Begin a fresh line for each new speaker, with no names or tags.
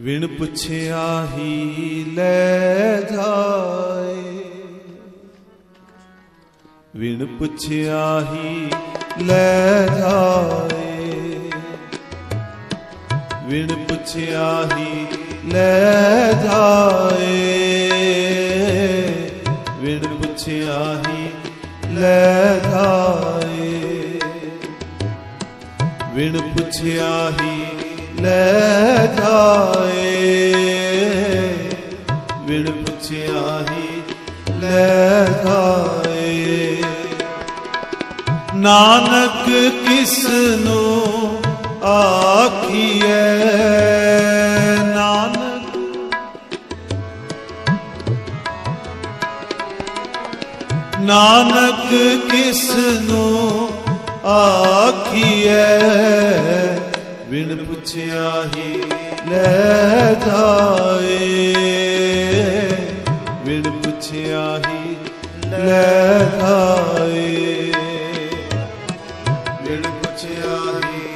ਵਿਣ ਪੁੱਛਿਆ ਹੀ ਲੈ ਜਾਏ। ਵਿਣ ਪੁੱਛਿਆ ਹੀ ਲੈ ਜਾਏ। ਵਿਣ ਪੁੱਛਿਆ ਹੀ ਲੈ ਜਾਏ। ਵਿਣ ਪੁੱਛਿਆ ਹੀ ਲੈ ਜਾਏ। ਵਿਣ ਪੁੱਛਿਆ ਹੀ ਲੈ ਜਾਏ। ਵਿਣ ਪੁੱਛਿਆ ਹੀ ਲੈ ਜਾਏ। ਨਾਨਕ ਕਿਸ ਨੂੰ ਆਖੀਏ ਨਾਨਕ ਨਾਨਕ ਕਿਸ ਨੂੰ ਆਖੀਏ ਬਿਨ ਪੁੱਛਿਆ ਹੀ ਲੈ ਜਾਏ। ਬਿਨ ਪੁੱਛਿਆ ਹੀ ਲੈ ਜਾਏ। ਬਿਨ ਪੁੱਛਿਆ ਹੀ